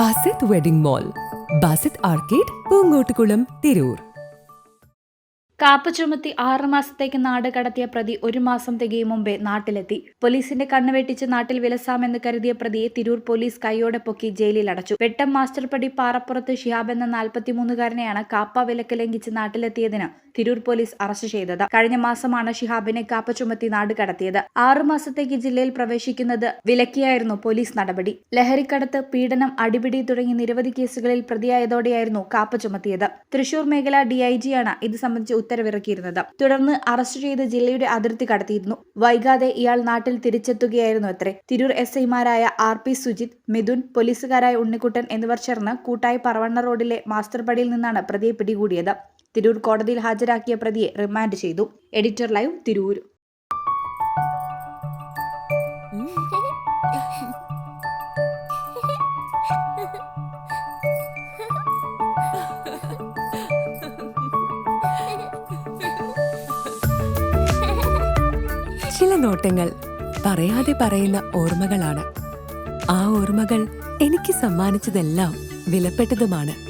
Basith wedding mall Basith arcade Poongottukulam Tirur. KAAPA ചുമത്തി ആറ് മാസത്തേക്ക് നാട് കടത്തിയ പ്രതി ഒരു മാസം തികയും മുമ്പേ നാട്ടിലെത്തി. പോലീസിന്റെ കണ്ണുവെട്ടിച്ച് നാട്ടിൽ വിലസാമെന്ന് കരുതിയ പ്രതിയെ തിരൂർ പോലീസ് കൈയോടെ പൊക്കി ജയിലിൽ അടച്ചു. വെട്ടം മാസ്റ്റർപടി പാറപ്പുറത്ത് ഷിഹാബ് എന്ന നാൽപ്പത്തിമൂന്നുകാരനെയാണ് കാപ്പ വിലക്ക് ലംഘിച്ച് നാട്ടിലെത്തിയതിന് തിരൂർ പോലീസ് അറസ്റ്റ് ചെയ്തത്. കഴിഞ്ഞ മാസമാണ് ഷിഹാബിനെ കാപ്പ ചുമത്തി നാട് കടത്തിയത്. ആറു മാസത്തേക്ക് ജില്ലയിൽ പ്രവേശിക്കുന്നത് വിലക്കിയായിരുന്നു പോലീസ് നടപടി. ലഹരിക്കടത്ത് പീഡനം അടിപിടി തുടങ്ങി നിരവധി കേസുകളിൽ പ്രതിയായതോടെയായിരുന്നു കാപ്പ ചുമത്തിയത്. തൃശൂർ മേഖല ഡിഐജിയാണ് ഇത് സംബന്ധിച്ച് ഉത്തരവിറക്കിയിരുന്നത്. തുടർന്ന് അറസ്റ്റ് ചെയ്ത് ജില്ലയുടെ അതിർത്തി കടത്തിയിരുന്നു. വൈകാതെ ഇയാൾ നാട്ടിൽ തിരിച്ചെത്തുകയായിരുന്നു അത്രേ. തിരൂർ എസ് ഐമാരായ ആർ പി സുജിത് മിഥുൻ പോലീസുകാരായ ഉണ്ണിക്കുട്ടൻ എന്നിവർ ചേർന്ന് കൂട്ടായി പറവണ്ണ റോഡിലെ മാസ്റ്റർ പടിയിൽ നിന്നാണ് പ്രതിയെ പിടികൂടിയത്. തിരൂർ കോടതിയിൽ ഹാജരാക്കിയ പ്രതിയെ റിമാൻഡ് ചെയ്തു. Editor live Tirur. ചില നോട്ടങ്ങൾ പറയാതെ പറയുന്ന ഓർമ്മകളാണ്. ആ ഓർമ്മകൾ എനിക്ക് സമ്മാനിച്ചതെല്ലാം വിലപ്പെട്ടതുമാണ്.